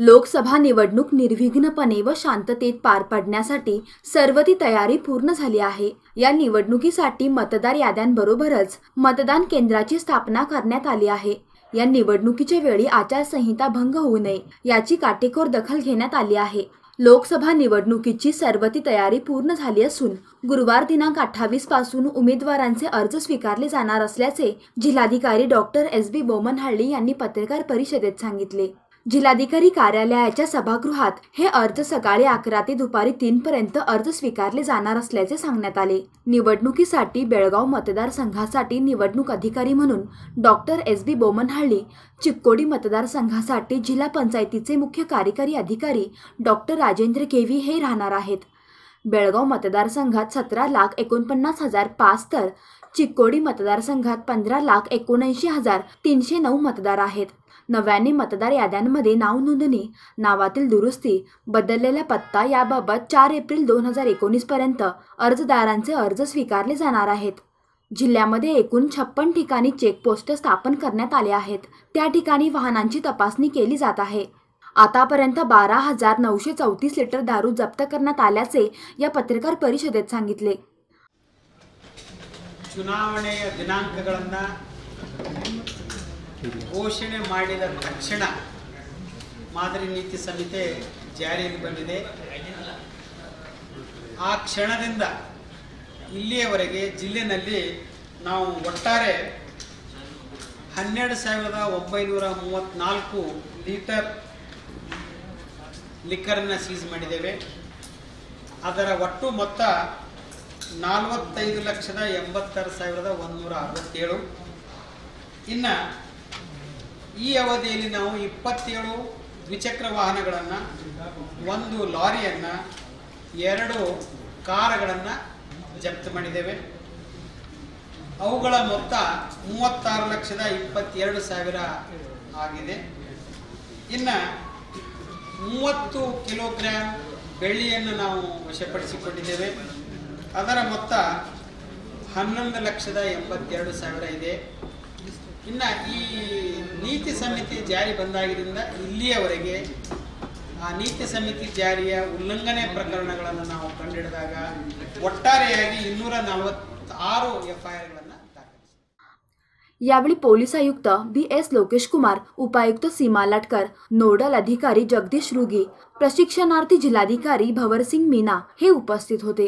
लोकसभा निवडणूक निर्विघ्नपणे व शांततेत पार पाडण्यासाठी सर्व ती तयारी पूर्ण झाली आहे. या निवडणुकीसाठी मतदार याद्यांबरोबरच मतदान केंद्राची स्थापना करण्यात आली आहे. या निवडणुकीच्या वेळी आचारसंहिता भंग होऊ नये याची काटेकोर दखल घेण्यात आली आहे. लोकसभा निवडणुकीची सर्व ती तयारी पूर्ण झाली असून गुरुवार दिनांक अठ्ठावीसपासून उमेदवारांचे अर्ज स्वीकारले जाणार असल्याचे जिल्हाधिकारी डॉक्टर एस बी बोमनहಳ್ಳಿ यांनी पत्रकार परिषदेत सांगितले. जिल्हाधिकारी कार्यालयाच्या सभागृहात हे अर्ज सकाळी अकरा ते दुपारी तीन पर्यंत अर्ज स्वीकारले जाणार असल्याचे सांगण्यात आले. निवडणुकीसाठी बेळगाव मतदारसंघासाठी निवडणूक अधिकारी म्हणून doctor S B Bomanahalli Chikkodi मतदारसंघासाठी जिल्हा पंचायतीचे मुख्य कार्यकारी अधिकारी डॉक्टर राजेंद्र केवी हे राहणार आहेत. बेळगाव मतदारसंघात सतरा लाख एकोणपन्नास हजार पाच तर चिक्कोडी मतदारसंघात पंधरा लाख एकोणऐंशी हजार तीनशे नऊ मतदार आहेत. नव्याने मतदार याद्यांमध्ये नाव नोंदणी नावातील दुरुस्ती बदललेला पत्ता याबाबत चार एप्रिल दोन हजार एकोणीस पर्यंत अर्जदारांचे अर्ज स्वीकारले जाणार आहेत जिल्ह्यामध्ये एकूण छप्पन ठिकाणी चेकपोस्ट स्थापन करण्यात आले आहेत त्या ठिकाणी वाहनांची तपासणी केली जात आहे आतापर्यंत बारा हजार नऊशे चौतीस लिटर दारू जप्त करण्यात आल्याचे या पत्रकार परिषदेत सांगितले ಚುನಾವಣೆಯ ದಿನಾಂಕಗಳನ್ನು ಘೋಷಣೆ ಮಾಡಿದ ತಕ್ಷಣ ಮಾದರಿ ನೀತಿ ಸಂಹಿತೆ ಜಾರಿಗೆ ಬಂದಿದೆ. ಆ ಕ್ಷಣದಿಂದ ಇಲ್ಲಿಯವರೆಗೆ ಜಿಲ್ಲೆನಲ್ಲಿ ನಾವು ಒಟ್ಟಾರೆ ಹನ್ನೆರಡು ಸಾವಿರದ ಒಂಬೈನೂರ ಮೂವತ್ತ್ನಾಲ್ಕು ಲೀಟರ್ ಲಿಕ್ಕರನ್ನು ಸೀಸ್ ಮಾಡಿದ್ದೇವೆ. ಅದರ ಒಟ್ಟು ಮೊತ್ತ ನಾಲ್ವತ್ತೈದು ಲಕ್ಷದ ಎಂಬತ್ತಾರು ಸಾವಿರದ ಒಂದುನೂರ ಅರವತ್ತೇಳು. ಇನ್ನು ಈ ಅವಧಿಯಲ್ಲಿ ನಾವು ಇಪ್ಪತ್ತೇಳು ದ್ವಿಚಕ್ರ ವಾಹನಗಳನ್ನು, ಒಂದು ಲಾರಿಯನ್ನು, ಎರಡು ಕಾರುಗಳನ್ನು ಜಪ್ತು ಮಾಡಿದ್ದೇವೆ. ಅವುಗಳ ಮೊತ್ತ ಮೂವತ್ತಾರು ಲಕ್ಷದ ಇಪ್ಪತ್ತೆರಡು ಸಾವಿರ ಆಗಿದೆ. ಇನ್ನು ಮೂವತ್ತು ಕಿಲೋಗ್ರಾಂ ಬೆಳ್ಳಿಯನ್ನು ನಾವು ವಶಪಡಿಸಿಕೊಂಡಿದ್ದೇವೆ. ಅದರ ಮೊತ್ತ ಹನ್ನೊಂದು ಲಕ್ಷದ ಎಂಬತ್ತೆರಡು ಸಾವಿರ ಇದೆ. ಇನ್ನು ಈ ನೀತಿ ಸಮಿತಿ ಜಾರಿ ಬಂದಾಗಿದ್ದರಿಂದ ಇಲ್ಲಿಯವರೆಗೆ ಆ ನೀತಿ ಸಮಿತಿ ಜಾರಿಯ ಉಲ್ಲಂಘನೆ ಪ್ರಕರಣಗಳನ್ನು ನಾವು ಕಂಡುಹಿಡಿದಾಗ ಒಟ್ಟಾರೆಯಾಗಿ ಇನ್ನೂರ ನಲವತ್ತಾರು ಎಫ್ ಐ ಆರ್ಗಳನ್ನು ದಾಖಲಿಸಿದ್ದೇವೆ यावेळी पोलीस आयुक्त बी एस लोकेश कुमार उपायुक्त सीमा लाटकर नोडल अधिकारी जगदीश रुगी प्रशिक्षणार्थी जिल्हाधिकारी भवरसिंग मीना हे उपस्थित होते